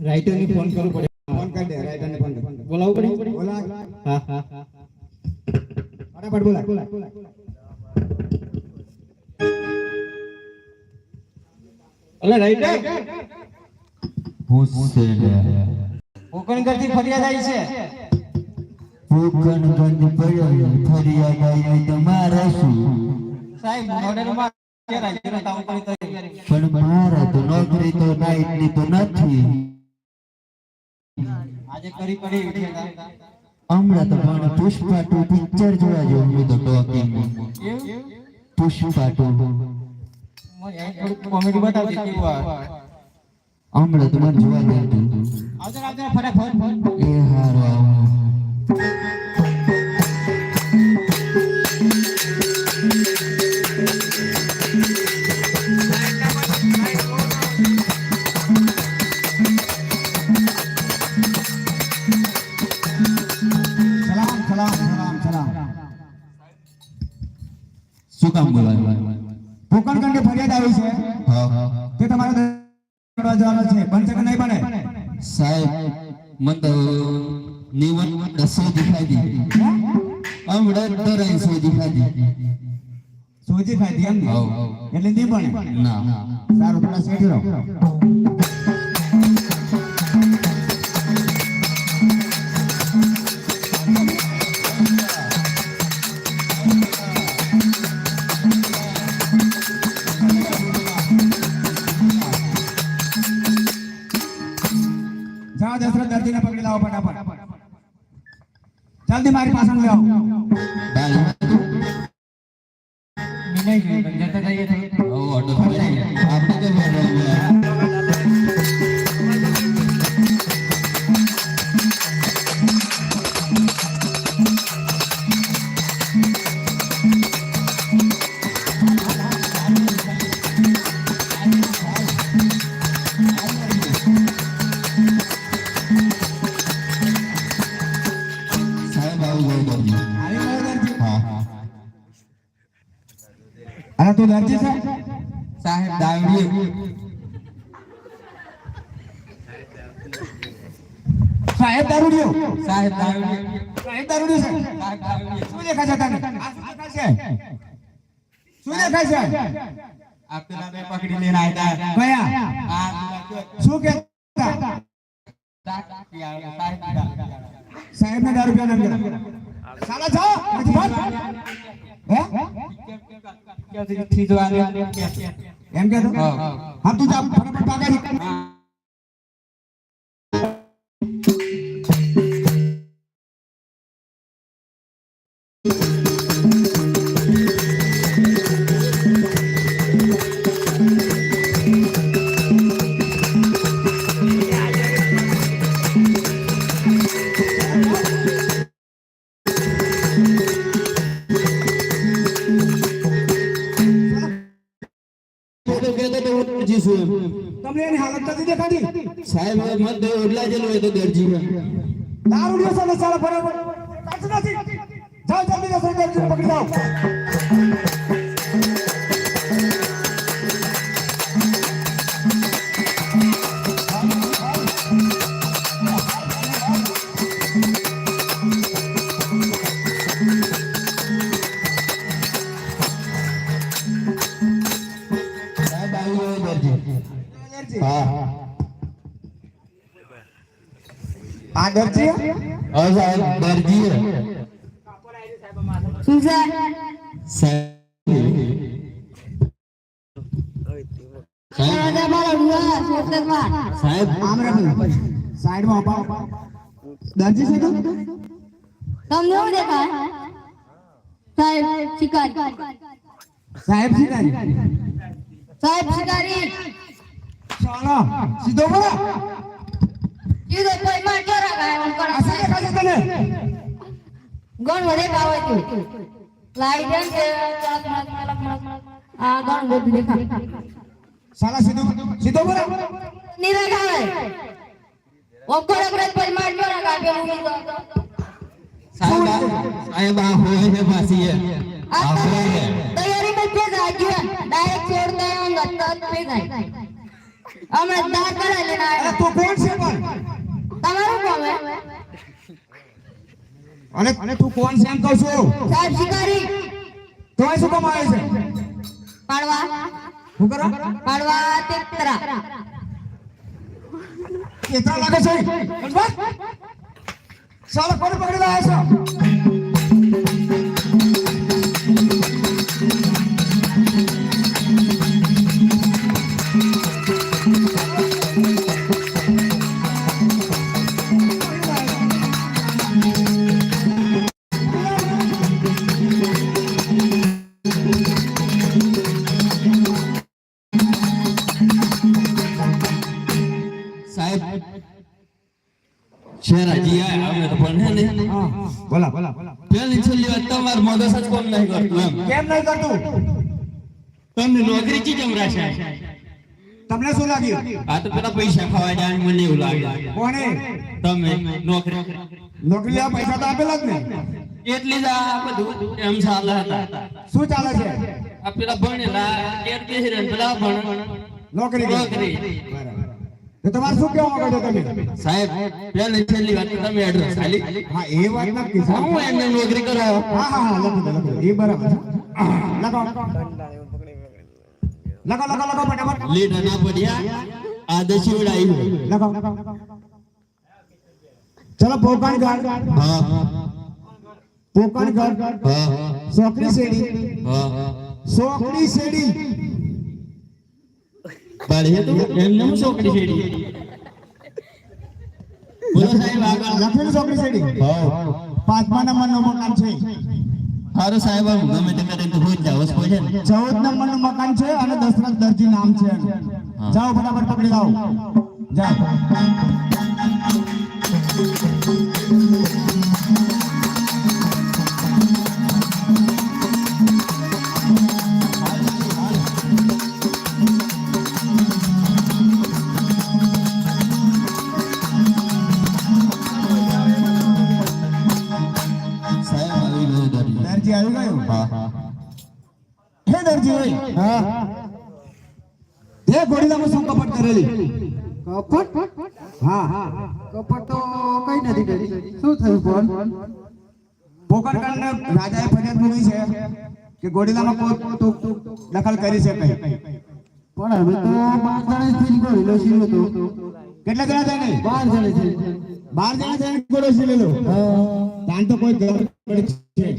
રાઇટરને phone કરવો પડે. Phone કરી દે રાઈટરને ફોન કર બોલાવવું પડે? બોલા હા હા હા. ફટાફટ બોલા અલે રાઇટર ફરિયાદ આવી છે. પોકણગંજ પડ્યો ફરિયાદ આવી તમારા શું? સાહેબ મોડેલમાં પણ મારા તો નોકરી તો નાઈટની તો નથી. આજે કરી પડી હમણાં તો મને પુષ્પા ટુ પિક્ચર જોવા જો હું તો ટોકિંગ. પુષ્પા ટુ. કોમેડી બતાવજે કેવું હમણાં તો મને જોવા જતું આવજો આવજો ફટાફટ એ હારો આવું સલામ સલામ સલામ સલામ શું કામ બોલાય ભૂકંપની ફરિયાદ આવી છે હા તે તમારે કરવા જવાનો છે બનશે કે નહીં બને સાહેબ મને તો નિવન દસો દેખાઈ દી હમણાં ડરાઈ સો દેખાઈ દી સોજી ખાધી એમ. એટલે નહીં બને ના. સારું થોડા શેઠી રહો જલ્દી મારી પાસે લઈ આવો જતા જઈએ આવું ગયો દર્દી આવી ગયો દર્દી હા અરે તું દર્દી છે સાહેબ દાવડી સાહેબ દારૂડિયો સાહેબ દાવડી સાહેબ દારૂડિયો છે શું દેખાય છે તને આ શું દેખાય છે શું દેખાય છે આ પેલા બે પકડી લઈને આવ્યા કયા આ શું કે સાહેબ ને દારૂ પીવાના એમ કહેતા. સાલા છો? હે. એમ કે હા. તું જા ફટાફટ ભાગાડી તમને એની હાલત નથી દેખાતી? સાહેબ મત દે ઉડલા જેલો હોય તો દરજી. દારૂડિયો દારૂ લ્યો સાલા બરાબર કાચ નથી. જાઓ જલ્દી દસ દરજી પકડી લાવો આ દર્દી હા સાહેબ દરજી સાહેબ સાહેબ. આમ રાખો સાઈડમાં ઊભા દર્દી છે તમને શું દેખાય? સાહેબ શિકારી. સાહેબ શિકારી. સાહેબ શિકારી. ચાલો સીધો બોલો. કીધો કોઈ માં હોય છે પાસી આ હોય છે. તૈયારી માં છે જાગ્યો ડાયરેક્ટ છોડ દે અંગત પે જાય હમણાં દાખલા લેના છે પણ? અને અને તું કોણ છે એમ કહું છું. સાહેબ શિકારી. તો શું કામ આવે છે? પાડવા. શું કરો? પાડવા તેતરા. કેટલા લાગે છે? બસ ચાલો કોને પકડી લાયા છો? બોલા બોલા પેલી છેલ્લી વાત તમાર મગજ જ કોમ નહીં કરતું કેમ નહીં કરતું? તમને નોકરી ચી કેમ રાશે તમને શું લાગ્યું? આ તો પેલા પૈસા ખાવા જાય મને એવું લાગે. કોણે? તમે નોકરી. નોકરી આ પૈસા તો આપેલા જ ને. એટલી જ આ બધું એમ ચાલે હતા. શું ચાલે છે? આ પેલા ભણેલા કેર કે છે પેલા ભણ નોકરી નોકરી. બરાબર. તમારે શું કહેવા માંગો છો તમે? સાહેબ પેલી છેલ્લી વાત તમે એડ્રેસ ખાલી. હા એ વાત નક્કી છે હું એમને નોકરી કરાવો હા હા હા લખો લખો એ બરાબર લખો. લખો લખો લખો ફટાફટ. લીટર ના પડ્યા. આદર્શ ઉડાઈ લખો. ચલો પોકણ ઘર. હા. પોકણ હા. સોકરી શેડી હા સોકરી શેડી બાળી હતું એમને હું છોકરી છેડી બોલો સાહેબ આગળ લખેલું સોકરી શેડી હા. પાંચમા નંબરનું મકાન છે. સારું સાહેબ આમ ગમે તે કરીને તો જ જાવ છે ચૌદ નંબરનું મકાન છે અને દશરથ દરજી નામ છે જાઓ ફટાફટ પકડી લાવો. જાઓ. દરજી આવી ગયો હા હા. હે દરજી હા. એ ગોળીલામાં શું કપટ કરેલી? કપટ? હા. હા કપટ તો કઈ નથી કરી. શું થયું બોલ? પોકરકરને રાજાએ ફરિયાદ મૂકી છે કે ગોળીલામાં કોઈ તું દખલ કરી છે કઈ પણ હવે તો બાર જણા થઈ ગયો સીલો તો કેટલા જણા થઈને? બાર જણા થી બાર જણા થાય ગોળો સીલેલો તાન તો કોઈ ગરબડ છે